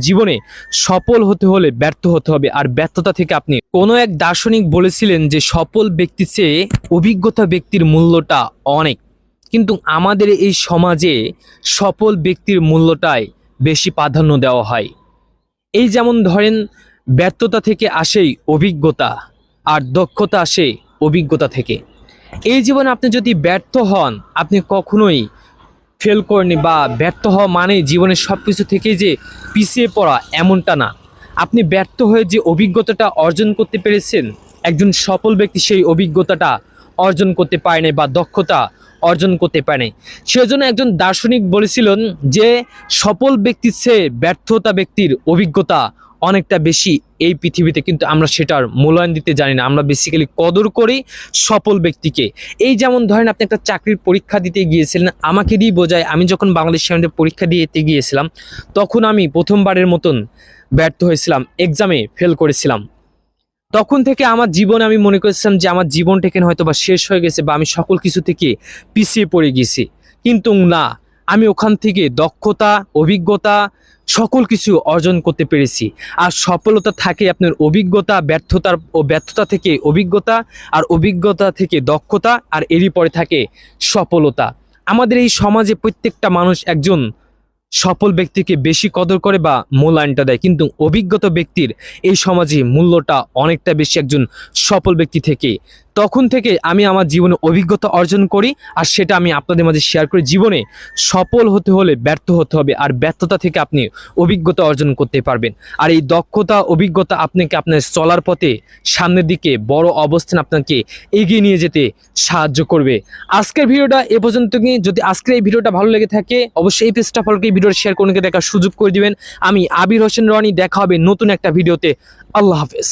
জীবনে সফল হতে হলে ব্যর্থ হতে হবে। আর ব্যর্থতা থেকে আপনি কোনো এক দার্শনিক বলেছিলেন যে সফল ব্যক্তির চেয়ে অভিজ্ঞতা ব্যক্তির মূল্যটা অনেক। কিন্তু আমাদের এই সমাজে সফল ব্যক্তির মূল্যটাই বেশি প্রাধান্য দেওয়া হয়। এই যেমন ধরেন, ব্যর্থতা থেকে আসেই অভিজ্ঞতা আর দক্ষতা আসে অভিজ্ঞতা থেকে। এই জীবনে আপনি যদি ব্যর্থ হন, আপনি কখনোই ফেল করেনি বা ব্যর্থ হওয়া মানে জীবনের সব কিছু থেকে যে পিছিয়ে পড়া এমনটা না। আপনি ব্যর্থ হয়ে যে অভিজ্ঞতাটা অর্জন করতে পেরেছেন, একজন সফল ব্যক্তি সেই অভিজ্ঞতাটা অর্জন করতে পারেনি বা দক্ষতা অর্জন করতে পারেনি সেজন্য একজন দার্শনিক বলেছিলেন যে, সফল ব্যক্তির চেয়ে ব্যর্থতা ব্যক্তির অভিজ্ঞতা অনেকটা বেশি এই পৃথিবীতে, কিন্তু আমরা সেটার মূল্যায়ন দিতে জানি না। আমরা বেসিক্যালি কদর করি সফল ব্যক্তিকে। এই যেমন ধরেন আপনি একটা চাকরির পরীক্ষা দিতে গিয়েছিলেন, আমাকে দিয়ে বোঝায়, আমি যখন বাংলাদেশ সেনাতে পরীক্ষা দিতে গিয়েছিলাম, তখন আমি প্রথমবারের মতন ব্যর্থ হয়েছিলাম এক্সামে ফেল করেছিলাম। তখন থেকে আমার জীবনে আমি মনে করেছিলাম যে আমার জীবনটা এখানে হয়তো বা শেষ হয়ে গেছে বা আমি সকল কিছু থেকে পিছিয়ে পড়ে গেছি। কিন্তু না আমি ওখান থেকে দক্ষতা, অভিজ্ঞতা, সকল কিছু অর্জন করতে পেরেছি। আর সফলতা থাকে আপনার অভিজ্ঞতা, ব্যর্থতার ও ব্যর্থতা থেকে অভিজ্ঞতা আর অভিজ্ঞতা থেকে দক্ষতা আর এরই পরে থাকে সফলতা। আমাদের এই সমাজে প্রত্যেকটা মানুষ একজন সফল ব্যক্তিকে বেশি কদর করে বা মূল্যায়নটা দেয়। কিন্তু অভিজ্ঞতা ব্যক্তির এই সমাজে মূল্যটা অনেকটা বেশি একজন সফল ব্যক্তি থেকে। তখন থেকে আমি আমার জীবনে অভিজ্ঞতা অর্জন করি আর সেটা আমি আপনাদের মাঝে শেয়ার করি। জীবনে সফল হতে হলে ব্যর্থ হতে হবে আর ব্যর্থতা থেকে আপনি অভিজ্ঞতা অর্জন করতে পারবেন। আর এই দক্ষতা, অভিজ্ঞতা আপনাকে আপনার চলার পথে সামনের দিকে বড় অবস্থান আপনাকে এগিয়ে নিয়ে যেতে সাহায্য করবে। আজকের ভিডিওটা এ পর্যন্ত যদি আজকের এই ভিডিওটা ভালো লেগে থাকে, অবশ্যই এই পেজটা ফলকে ভিডিওটা শেয়ার করে দেখার সুযোগ করে দিবেন। আমি আবির হোসেন রনি, দেখা হবে নতুন একটা ভিডিওতে। আল্লাহ হাফেজ।